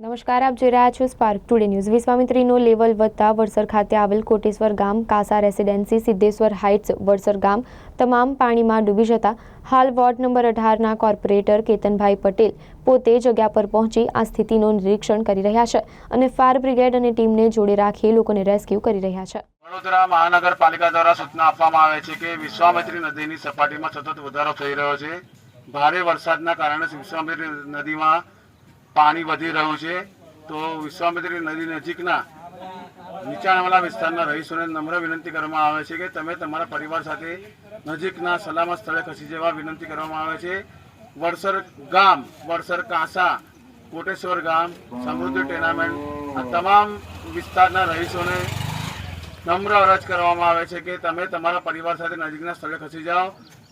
નમસ્કાર, આપ જોઈ રહ્યા છો સ્પાર્ક ટુડે ન્યૂઝ વિશ્વામિત્રીનો લેવલ વધતા વડસર ખાતે આવેલ કોટેશ્વર ગામ, Casa residency, Siddheshwar heights, Vadsar ગામ તમામ પાણીમાં ડૂબી જતા હાલ વોર્ડ નંબર અઢારના કોર્પોરેટર કેતનભાઈ પટેલ પોતે જગ્યા પર પહોંચી આ સ્થિતિનું નિરીક્ષણ કરી રહ્યા છે અને ફાયર બ્રિગેડ અને ટીમને જોડે રાખી લોકોને રેસ્ક્યુ કરી રહ્યા છે. વડોદરા મહાનગરપાલિકા દ્વારા સૂચના આપવામાં આવે છે કે વિશ્વામિત્રી નદીની સપાટીમાં સતત વધારો થઈ રહ્યો છે. ભારે વરસાદના કારણે વિશ્વામિત્રી નદીમાં પાણી વધી રહ્યું છે, તો વિશ્વામિત્રી નદી નજીકના નીચાણવાળા વિસ્તારના રહીશોને નમ્ર વિનંતી કરવામાં આવે છે કે તમે તમારા પરિવાર સાથે નજીકના સલામત સ્થળે ખસી જવા વિનંતી કરવામાં આવે છે. વડસર ગામ, વડસર કાંસા, કોટેશ્વર ગામ, સમૃદ્ધિ ટેનામેન્ટ, આ તમામ વિસ્તારના રહીશોને નમ્ર અરજ કરવામાં આવે છે કે તમે તમારા પરિવાર સાથે નજીકના સ્થળે ખસી જાઓ.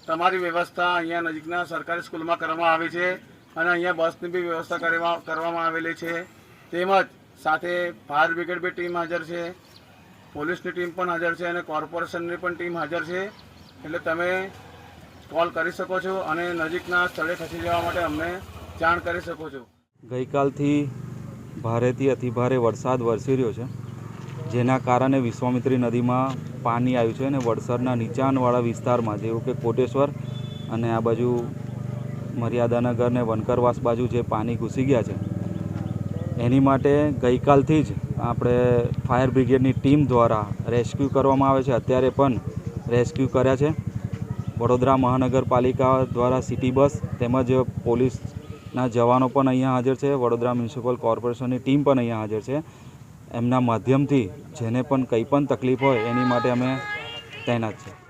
તમારી વ્યવસ્થા અહીંયા નજીકના સરકારી સ્કૂલમાં કરવામાં આવી છે. અને અહીંયા બસની બી વ્યવસ્થા કરવા- કરવામાં આવેલી છે. તેમજ સાથે ફાયર બ્રિગેડ બી ટીમ હાજર છે. પોલીસની ટીમ પણ હાજર છે અને કોર્પોરેશનની પણ ટીમ હાજર છે. એટલે તમે કોલ કરી શકો છો અને નજીકના સ્થળે ખસી જવા માટે અમને જાણ કરી શકો છો. ગઈકાલથી ભારેથી અતિભારે વરસાદ વરસી રહ્યો છે, જેના કારણે વિશ્વામિત્રી નદીમાં પાણી આવ્યું છે અને વડસરના નીચાણવાળા વિસ્તારમાં, જેવું કે કોટેશ્વર અને આ બાજુ મર્યાદાનગર ને વનકરવાસ બાજુ જે પાણી ઘૂસી ગયા છે, એની માટે ગઈકાલથી જ આપણે ફાયર બ્રિગેડની ટીમ દ્વારા રેસ્ક્યુ કરવામાં આવે છે. અત્યારે પણ રેસ્ક્યુ કર્યા છે. વડોદરા મહાનગરપાલિકા દ્વારા સિટી બસ તેમજ પોલીસના જવાનો પણ અહીંયા હાજર છે. વડોદરા મ્યુનિસિપલ કોર્પોરેશનની ટીમ પણ અહીંયા હાજર છે. એમના માધ્યમથી જેને પણ કંઈ પણ તકલીફ હોય એની માટે અમે તૈનાત છે